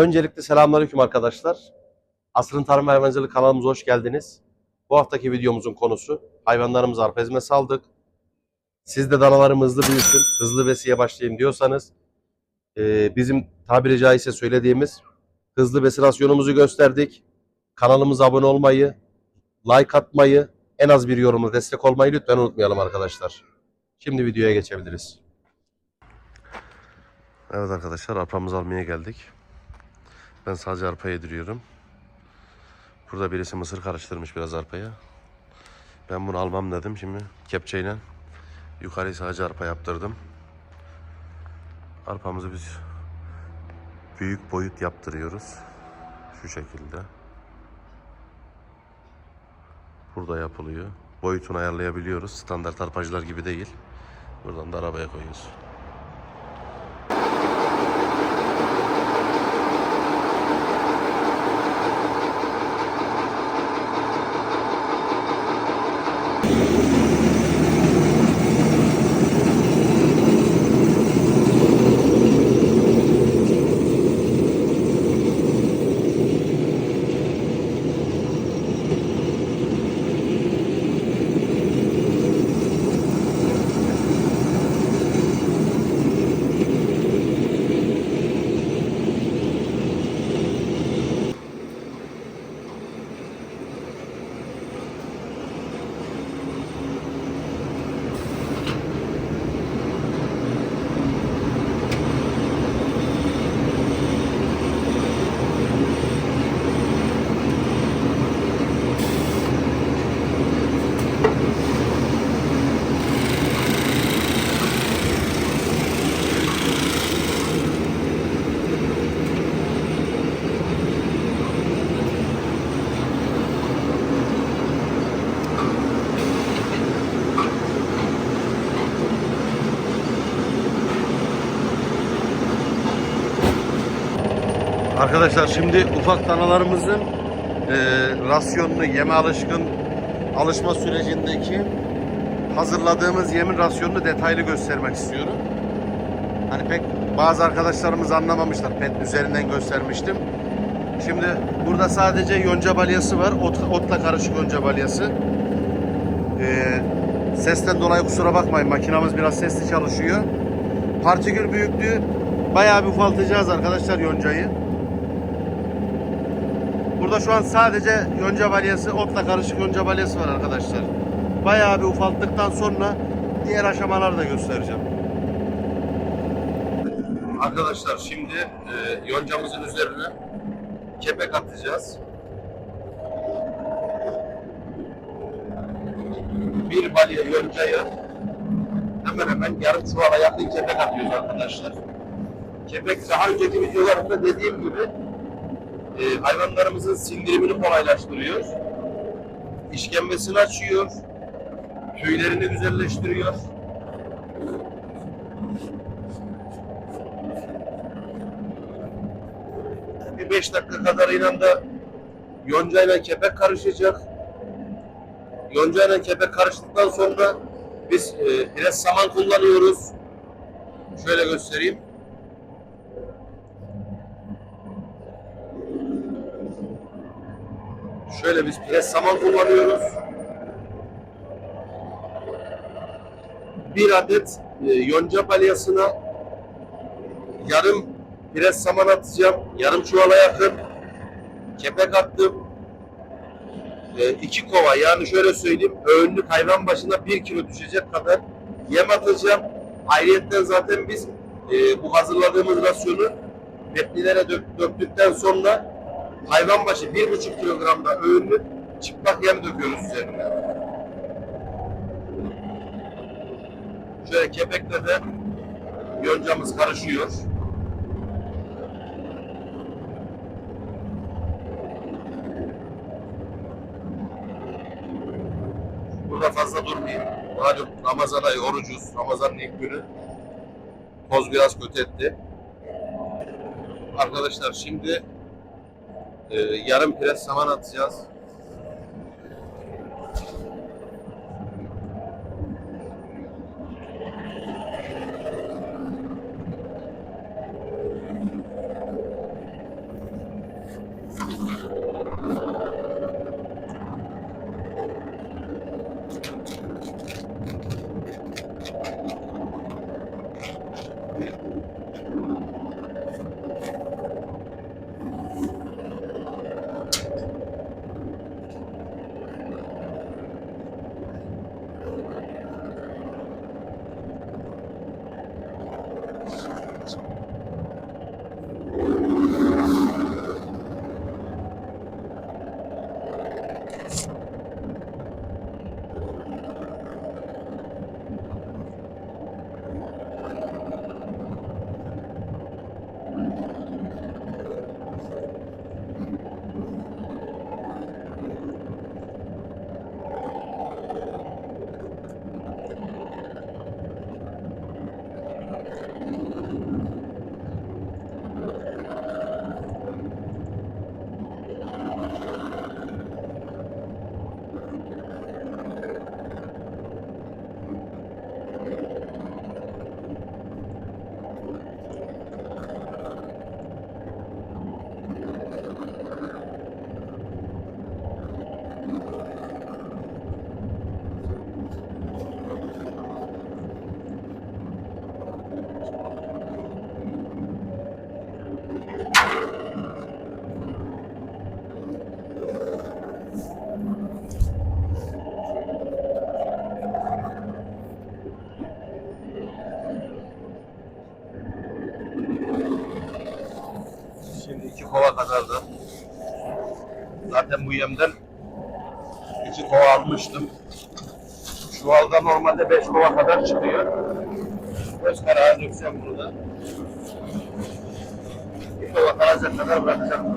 Öncelikle selamünaleyküm arkadaşlar. Asrın Tarım ve Hayvancılık kanalımıza hoş geldiniz. Bu haftaki videomuzun konusu hayvanlarımızı arpa ezme saldık. Siz de danalarım hızlı büyüsün, hızlı besiye başlayayım diyorsanız e, bizim tabiri caizse söylediğimiz hızlı besi rasyonumuzu gösterdik. Kanalımıza abone olmayı, like atmayı, en az bir yorumla destek olmayı lütfen unutmayalım arkadaşlar. Şimdi videoya geçebiliriz. Evet arkadaşlar arpamızı almaya geldik. Ben sadece arpa yediriyorum. Burada birisi mısır karıştırmış biraz arpaya. Ben bunu almam dedim şimdi kepçeyle yukarıyı sadece arpa yaptırdım. Arpamızı biz büyük boyut yaptırıyoruz. Şu şekilde. Burada yapılıyor. Boyutunu ayarlayabiliyoruz. Standart arpacılar gibi değil. Buradan da arabaya koyuyoruz. Arkadaşlar şimdi ufak danalarımızın e, rasyonunu yeme alışkın alışma sürecindeki hazırladığımız yemin rasyonunu detaylı göstermek istiyorum. Hani pek bazı arkadaşlarımız anlamamışlar. Pet üzerinden göstermiştim. Şimdi burada sadece yonca balyası var. Ot, otla karışık yonca balyası. Ee, sesten dolayı kusura bakmayın. Makinamız biraz sesli çalışıyor. Partikül büyüklüğü bayağı bir ufaltacağız arkadaşlar yoncayı. Burada şu an sadece yonca balyası, otla karışık yonca balyası var arkadaşlar. Bayağı bir ufalttıktan sonra diğer aşamaları da göstereceğim. Arkadaşlar şimdi e, yoncamızın üzerine kepek atacağız. Bir balya yoncaya hemen hemen yarım çuvala yakın kepek atıyoruz arkadaşlar. Kepek daha önceki videolarımda dediğim gibi e, hayvanlarımızın sindirimini kolaylaştırıyor. İşkembesini açıyor. Tüylerini güzelleştiriyor. Bir 5 dakika kadarıyla da yoncayla kepek karışacak. Yoncayla kepek karıştıktan sonra biz e, biraz saman kullanıyoruz. Şöyle göstereyim. Şöyle biz pres saman kullanıyoruz. Bir adet e, yonca balyasına yarım pres saman atacağım. Yarım çuvala yakın. Kepek attım. E, iki kova yani şöyle söyleyeyim öğünlük hayvan başına bir kilo düşecek kadar yem atacağım. Ayrıyetten zaten biz e, bu hazırladığımız rasyonu petlilere dök, döktükten sonra hayvan başı bir buçuk kilogramda öğünlük çıplak yem döküyoruz üzerine. Şöyle kepekle de yoncamız karışıyor. Burada fazla durmayayım. Malum Ramazan ayı orucuz. Ramazan'ın ilk günü. Toz biraz kötü etti. Arkadaşlar şimdi e, yarım pres saman atacağız. Zaten bu yemden iki kova almıştım. Çuvalda normalde beş kova kadar çıkıyor. Göz kararı dökeceğim bunu da. Bir kova kadar bırakacağım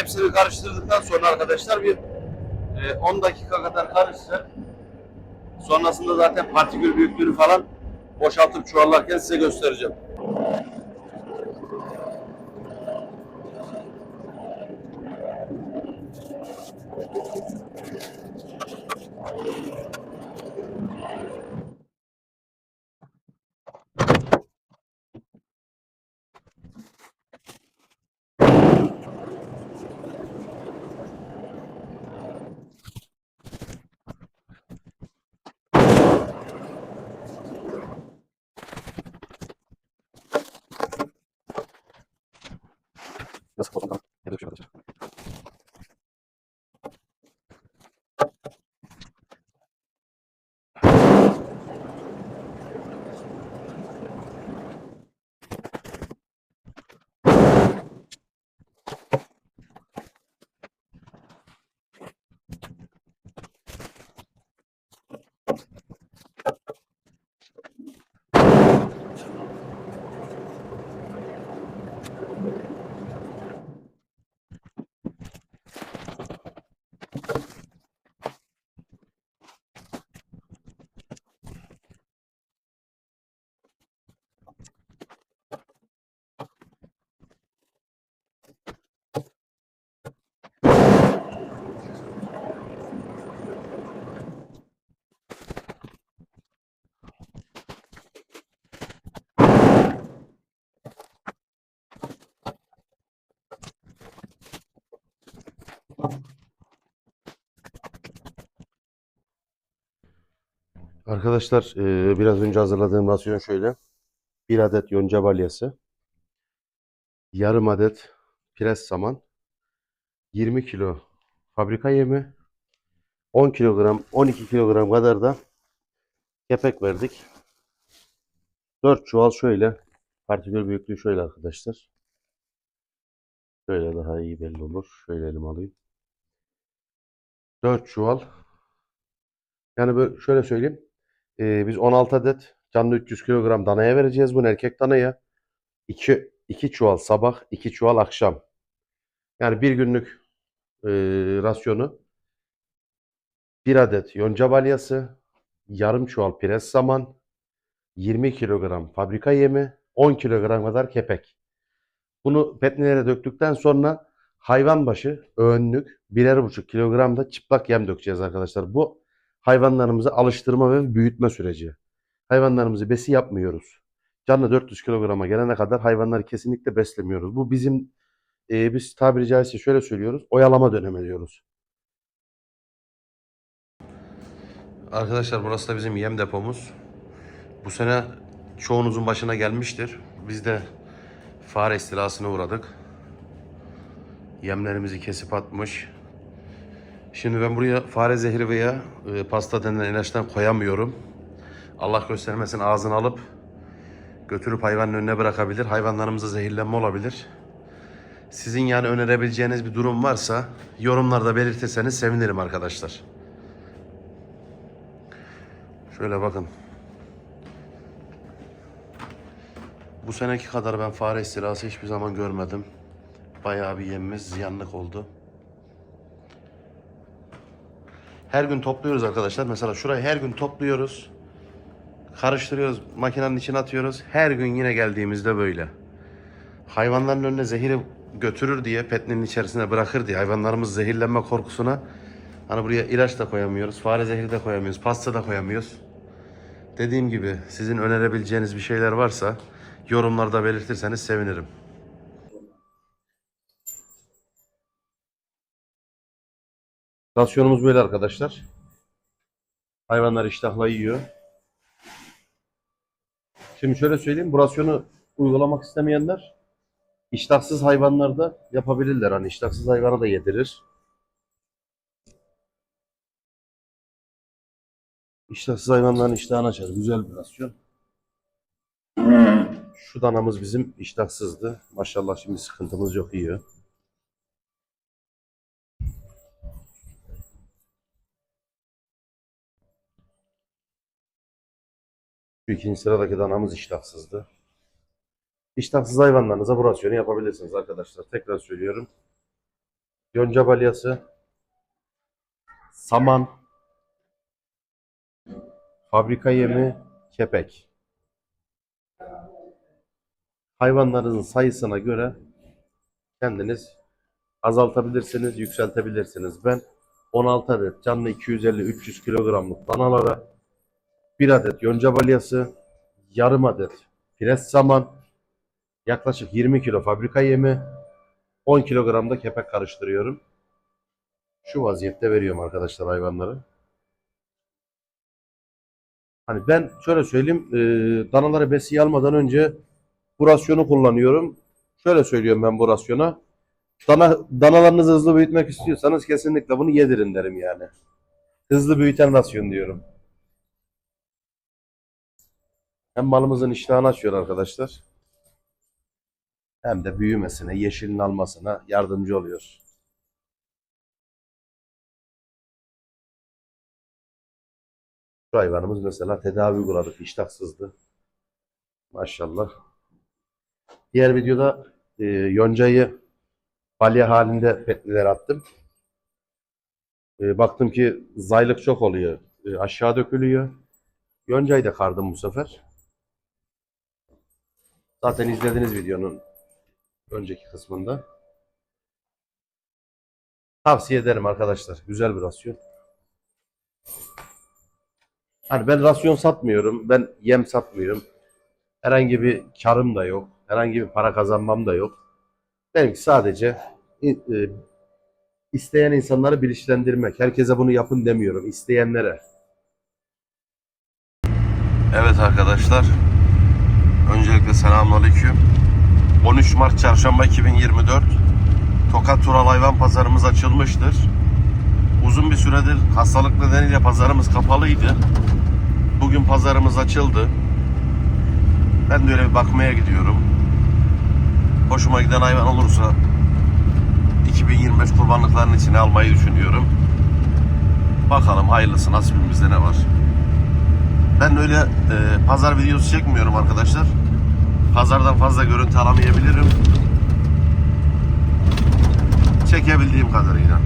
Hepsini karıştırdıktan sonra arkadaşlar bir e, 10 dakika kadar karışsın. Sonrasında zaten partikül büyüklüğünü falan boşaltıp çuvallarken size göstereceğim. ಬೆಳೆ Arkadaşlar e, biraz önce hazırladığım rasyon şöyle. Bir adet yonca balyası. Yarım adet pres saman. 20 kilo fabrika yemi. 10 kilogram, 12 kilogram kadar da kepek verdik. 4 çuval şöyle. Partikül büyüklüğü şöyle arkadaşlar. Şöyle daha iyi belli olur. Şöyle elim alayım. 4 çuval. Yani böyle şöyle söyleyeyim. Ee, biz 16 adet canlı 300 kilogram danaya vereceğiz bunu erkek danaya. 2 2 çuval sabah, 2 çuval akşam. Yani bir günlük e, rasyonu bir adet yonca balyası, yarım çuval pres saman, 20 kilogram fabrika yemi, 10 kilogram kadar kepek. Bunu petnelere döktükten sonra hayvan başı öğünlük birer buçuk kilogram da çıplak yem dökeceğiz arkadaşlar. Bu hayvanlarımızı alıştırma ve büyütme süreci. Hayvanlarımızı besi yapmıyoruz. Canlı 400 kilograma gelene kadar hayvanları kesinlikle beslemiyoruz. Bu bizim e, biz tabiri caizse şöyle söylüyoruz. Oyalama dönemi diyoruz. Arkadaşlar burası da bizim yem depomuz. Bu sene çoğunuzun başına gelmiştir. Biz de fare istilasına uğradık. Yemlerimizi kesip atmış. Şimdi ben buraya fare zehri veya e, pasta denilen ilaçtan koyamıyorum. Allah göstermesin ağzını alıp götürüp hayvanın önüne bırakabilir. Hayvanlarımıza zehirlenme olabilir. Sizin yani önerebileceğiniz bir durum varsa yorumlarda belirtirseniz sevinirim arkadaşlar. Şöyle bakın. Bu seneki kadar ben fare istilası hiçbir zaman görmedim. Bayağı bir yemimiz ziyanlık oldu. Her gün topluyoruz arkadaşlar. Mesela şurayı her gün topluyoruz. Karıştırıyoruz. Makinenin içine atıyoruz. Her gün yine geldiğimizde böyle. Hayvanların önüne zehiri götürür diye petnenin içerisine bırakır diye hayvanlarımız zehirlenme korkusuna hani buraya ilaç da koyamıyoruz. Fare zehri de koyamıyoruz. Pasta da koyamıyoruz. Dediğim gibi sizin önerebileceğiniz bir şeyler varsa yorumlarda belirtirseniz sevinirim. Rasyonumuz böyle arkadaşlar. Hayvanlar iştahla yiyor. Şimdi şöyle söyleyeyim, bu rasyonu uygulamak istemeyenler iştahsız hayvanlarda yapabilirler. Hani iştahsız hayvana da yedirir. İştahsız hayvanların iştahını açar. Güzel bir rasyon. Şu danamız bizim iştahsızdı. Maşallah şimdi sıkıntımız yok yiyor. Şu ikinci sıradaki danamız iştahsızdı. İştahsız hayvanlarınıza bu rasyonu yapabilirsiniz arkadaşlar. Tekrar söylüyorum. Yonca balyası, saman, fabrika yemi, kepek. Hayvanlarınızın sayısına göre kendiniz azaltabilirsiniz, yükseltebilirsiniz. Ben 16 adet canlı 250-300 kilogramlık danalara bir adet yonca balyası, yarım adet pres saman, yaklaşık 20 kilo fabrika yemi, 10 kilogram da kepek karıştırıyorum. Şu vaziyette veriyorum arkadaşlar hayvanları. Hani ben şöyle söyleyeyim, e, danaları besiye almadan önce bu rasyonu kullanıyorum. Şöyle söylüyorum ben bu rasyona. Dana, danalarınızı hızlı büyütmek istiyorsanız kesinlikle bunu yedirin derim yani. Hızlı büyüten rasyon diyorum. Hem malımızın iştahını açıyor arkadaşlar. Hem de büyümesine, yeşilin almasına yardımcı oluyor. Şu hayvanımız mesela tedavi uyguladık, iştahsızdı. Maşallah. Diğer videoda e, yoncayı balya halinde petlilere attım. E, baktım ki zaylık çok oluyor. E, aşağı dökülüyor. Yoncayı da kardım bu sefer. Zaten izlediğiniz videonun önceki kısmında. Tavsiye ederim arkadaşlar. Güzel bir rasyon. Hani ben rasyon satmıyorum. Ben yem satmıyorum. Herhangi bir karım da yok. Herhangi bir para kazanmam da yok. Benimki sadece e, isteyen insanları bilinçlendirmek. Herkese bunu yapın demiyorum. İsteyenlere. Evet arkadaşlar. Öncelikle selamünaleyküm. 13 Mart Çarşamba 2024 Tokat Tural Hayvan Pazarımız açılmıştır. Uzun bir süredir hastalık nedeniyle pazarımız kapalıydı. Bugün pazarımız açıldı. Ben de öyle bir bakmaya gidiyorum. Hoşuma giden hayvan olursa 2025 kurbanlıkların içine almayı düşünüyorum. Bakalım hayırlısı nasibimizde ne var. Ben öyle e, pazar videosu çekmiyorum arkadaşlar. Pazardan fazla görüntü alamayabilirim. Çekebildiğim kadarıyla.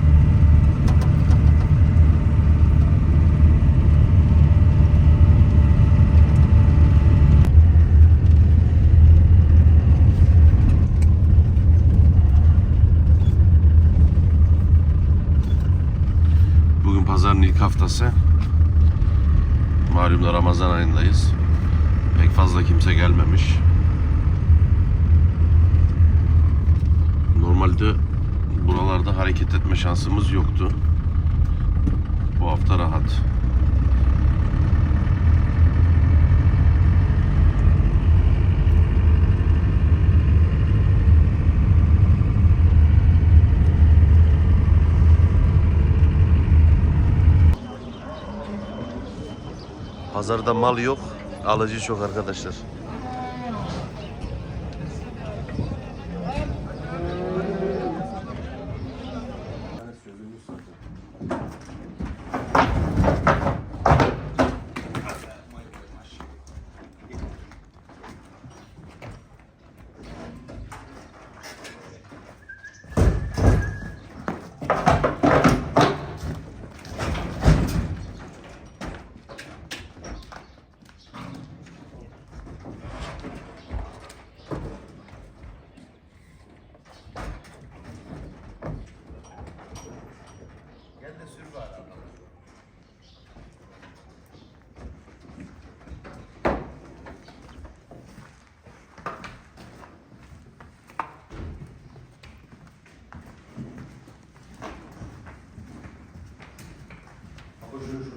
Bugün pazarın ilk haftası. Malum da Ramazan ayındayız. Pek fazla kimse gelmemiş. Normalde buralarda hareket etme şansımız yoktu. Bu hafta rahat. Pazarda mal yok, alıcı çok arkadaşlar.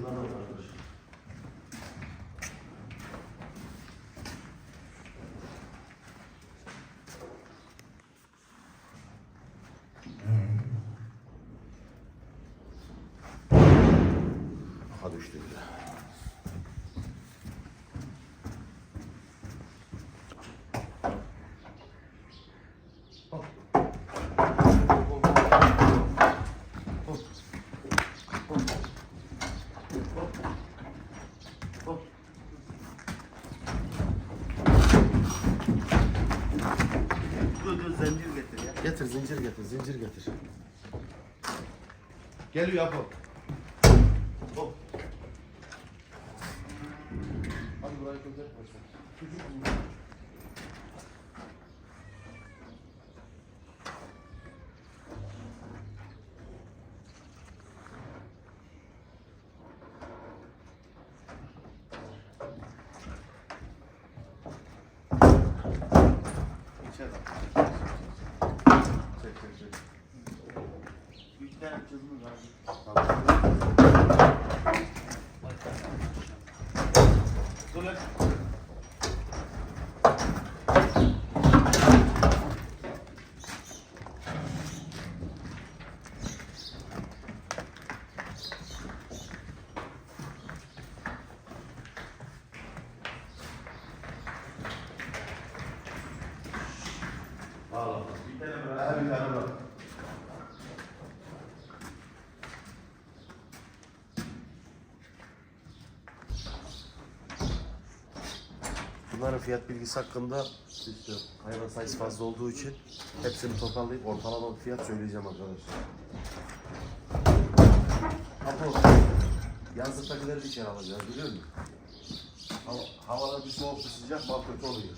Thank you. Zincir getir. Geliyor Apo. Bunların fiyat bilgisi hakkında hayvan sayısı fazla olduğu için hepsini toparlayıp ortalama fiyat söyleyeceğim arkadaşlar. Apo, yazlıktakileri bir kere alacağız biliyor musun? Hava, havalar bir soğuk bir sıcak mal kötü oluyor.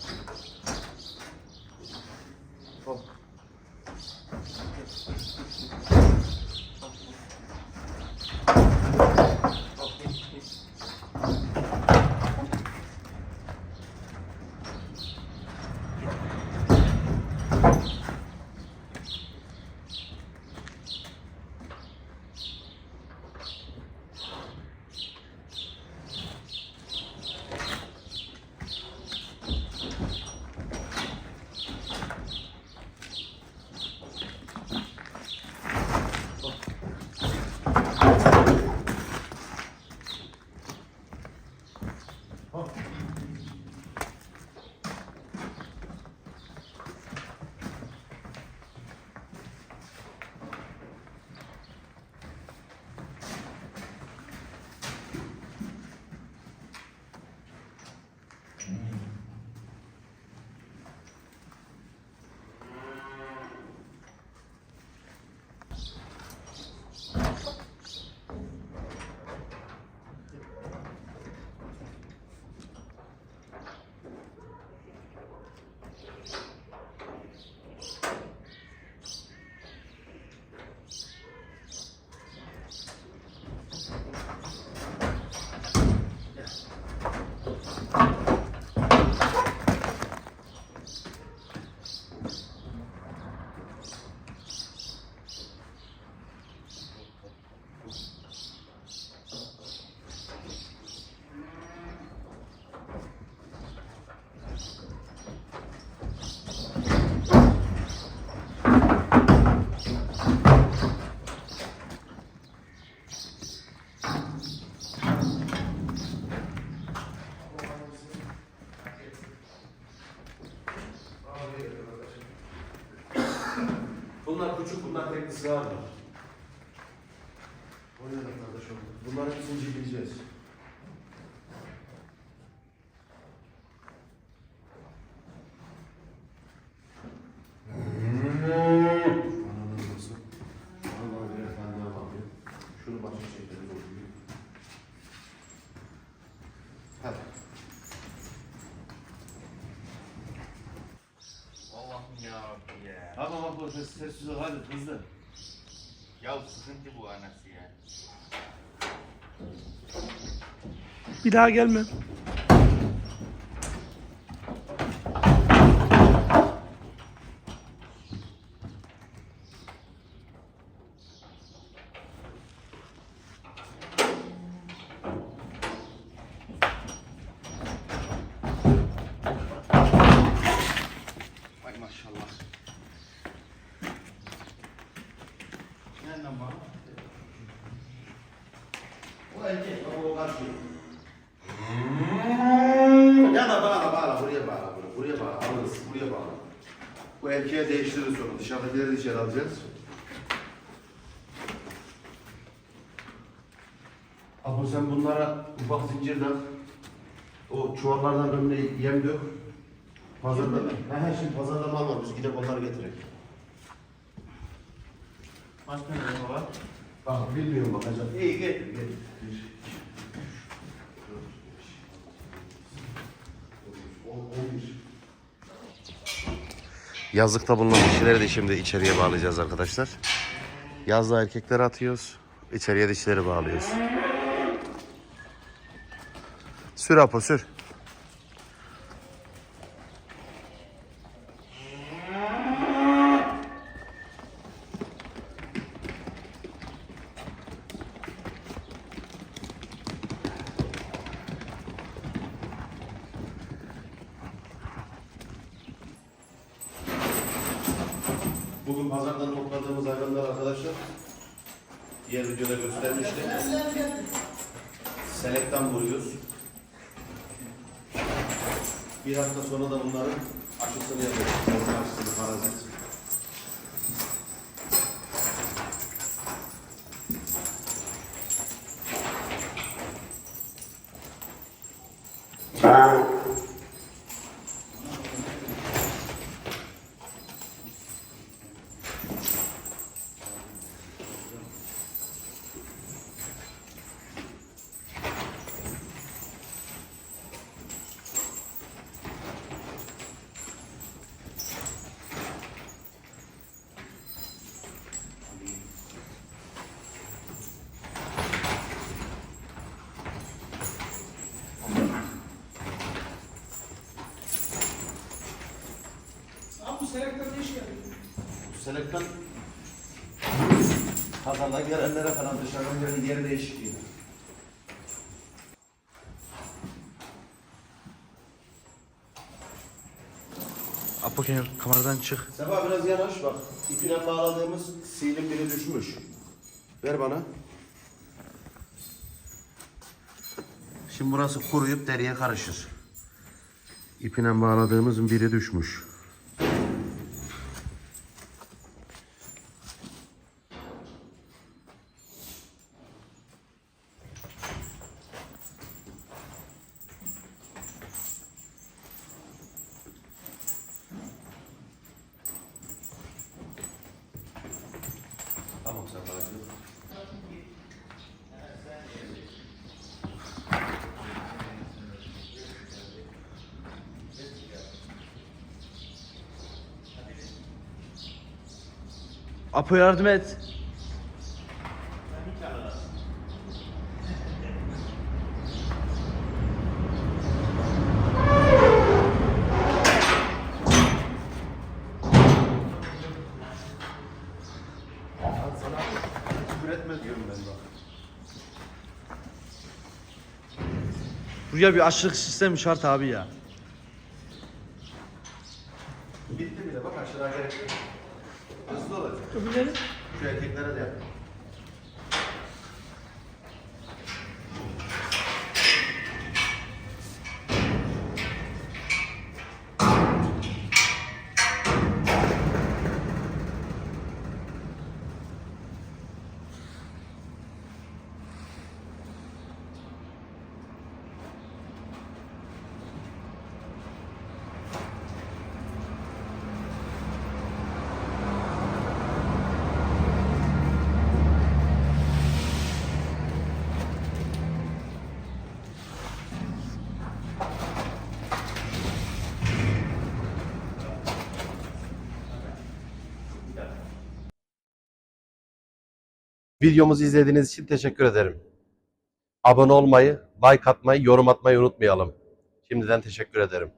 Şunu başka şekilde dolduruyor. Hadi. Allah'ım ya Rabbi ya. Tamam abla ses, sessiz ol hadi hızlı. Ya sıkıntı bu anası ya. Bir daha gelme. Nereden bak? O erkek baba o kaçıyor. Ya da bağla bağla buraya bağla buraya, buraya bağla alırız buraya bağla. Bu erkeğe değiştiririz sonra dışarıdakileri de içeri alacağız. Abu sen bunlara ufak zincirden o çuvallardan önüne yem dök. Pazarda, he he şimdi pazarda mal var. Biz gidip onları getirelim. Tane araba var? Bak bilmiyorum bakacağım. İyi getir getir. Yazlıkta bulunan dişileri de şimdi içeriye bağlayacağız arkadaşlar. Yazda erkekleri atıyoruz. içeriye dişileri bağlıyoruz. Sür Apo sür. Bugün pazardan topladığımız hayvanlar arkadaşlar. Diğer videoda göstermiştim. Selekten vuruyoruz. Bir hafta sonra da bunların aşısını yapıyoruz. Bozma aşısını, parazit. Abi pazarda gelenlere falan dışarıdan gelen yeri değişikliği. Apo kameradan çık. Sefa biraz yanaş bak. İpine bağladığımız silin biri düşmüş. Ver bana. Şimdi burası kuruyup deriye karışır. İpine bağladığımızın biri düşmüş. Tamam Sefa'cığım. Apo yardım et. Buraya bir aşırı sistem şart abi ya. Bitti bile bak aşağı gerek yok. Hızlı olacak. Öbürleri? Şu erkeklere de yap. Videomuzu izlediğiniz için teşekkür ederim. Abone olmayı, like atmayı, yorum atmayı unutmayalım. Şimdiden teşekkür ederim.